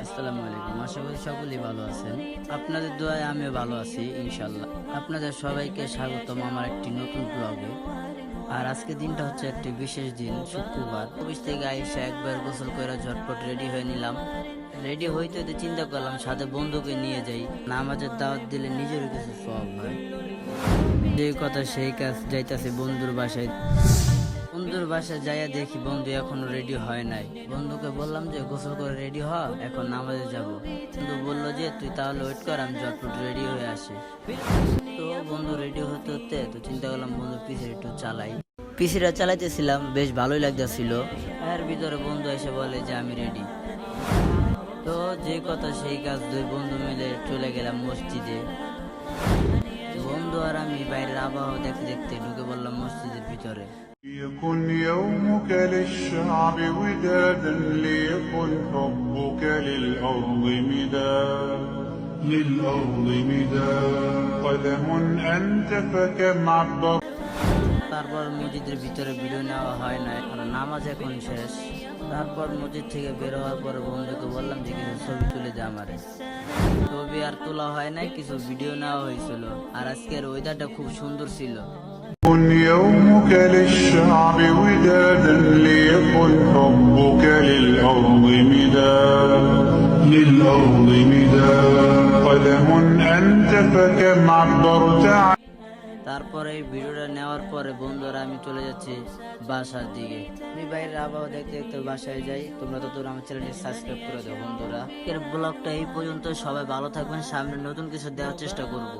আসসালামু আলাইকুম। আশা করি সকলেই ভালো আছেন। আপনাদের দোয়ায় আমিও ভালো আছি ইনশাল্লাহ আপনাদের সবাইকে স্বাগতম আমার একটি নতুন ব্লগে আর আজকে দিনটা হচ্ছে একটি বিশেষ দিন, শুক্রবার। অফিস থেকে আইসা একবার গোসল করে ঝটপট রেডি হয়ে নিলাম। রেডি হইতে হইতে চিন্তা করলাম, সাথে বন্ধুকে নিয়ে যাই। নামাজের দাওয়াত দিলে নিজেরও কিছু সব হয়। যে কথা সেই কাজ যাইতাছে বন্ধুর বাসায়। বন্ধুর বাসায় যাইয়া দেখি বন্ধু এখনও রেডি হয় নাই। বন্ধুকে বললাম যে, গোসল করে রেডি হ, এখন নামাজে যাব। বন্ধু বলল যে, তুই তাহলে ওয়েট কর, আমি ঝটপট রেডি হয়ে আসি। তো বন্ধু রেডি হতে হতে তো চিন্তা করলাম, বন্ধু পিছিয়ে একটু চালাই। পিসিরা চালাইতেছিলাম, বেশ ভালোই লাগতেছিল। এর ভিতরে বন্ধু এসে বলে যে, আমি রেডি তো যে কথা সেই কাজ দুই বন্ধু মিলে চলে গেলাম মসজিদে। বন্ধু আর আমি বাইরের আবহাওয়া দেখতে দেখতে ঢুকে বললাম মসজিদের ভিতরে ليكن يومك للشعب ودادا ليكن حبك للأرض مداد للأرض مداد قلم أنت فكم عبر তারপর মসজিদের ভিতরে ভিডিও নেওয়া হয় না কারণ নামাজ এখন শেষ তারপর মসজিদ থেকে বের হওয়ার পরে বন্ধুকে বললাম যে কিছু ছবি তুলে দে আমারে ছবি আর তোলা হয় নাই কিছু ভিডিও নেওয়া হয়েছিল আর আজকের ওয়েদারটা খুব সুন্দর ছিল كن يومك للشعب ودادا ليكن حبك للأرض مداد للأرض مداد قلم أنت فكم عبرت عن তারপরে এই ভিডিওটা নেওয়ার পরে বন্ধুরা, আমি চলে যাচ্ছি বাসার দিকে। আমি বাইরের আবহাওয়া দেখতে দেখতে বাসায় যাই। তোমরা তো তোর আমার চ্যানেলটি সাবস্ক্রাইব করে দাও বন্ধুরা। এর ব্লগটা এই পর্যন্ত। সবাই ভালো থাকবেন। সামনে নতুন কিছু দেওয়ার চেষ্টা করব।